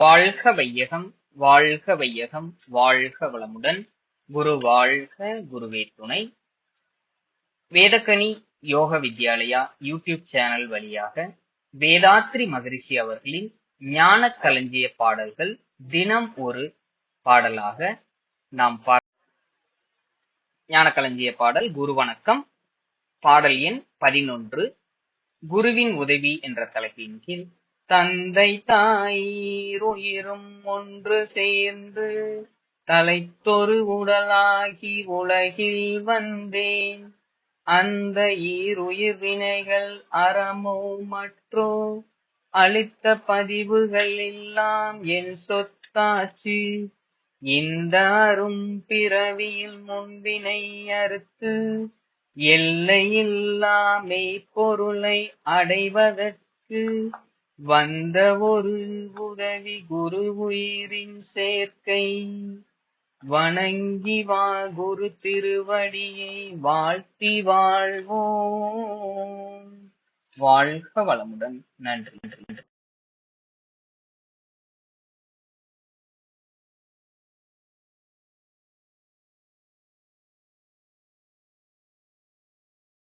வாழ்க வையகம் வாழ்க வையகம் வாழ்க வளமுடன். குரு வாழ்க குருவே துணை. வேதக்கணி யோக வித்யாலயா யூடியூப் சேனல் வழியாக வேதாத்ரி மகரிஷி அவர்களின் ஞான களஞ்சிய பாடல்கள் தினம் ஒரு பாடலாக நாம் பா ஞான களஞ்சிய பாடல் குரு வணக்கம். பாடல் எண் பதினொன்று. குருவின் உதவி என்ற தலைப்பின் கீழ் தந்தை தாயிருயிரும் ஒன்று சேர்ந்து தலைத்தொரு உடலாகி உலகில் வந்தேன். அந்த ஈருயிர் வினைகள் அறமோ மற்றோ அளித்த பதிவுகள் எல்லாம் என் சொத்தாச்சு. இந்த அரும் பிறவியில் முன்வினை அறுத்து எல்லையில்லா பொருளை அடைவதற்கு வந்த ஒரு உதவி குரு உயிரின் சேர்க்கை. வணங்கி வா குரு திருவடியை வாழ்த்தி வாழ்வோம். வாழ்க வளமுடன். நன்றி. நன்றி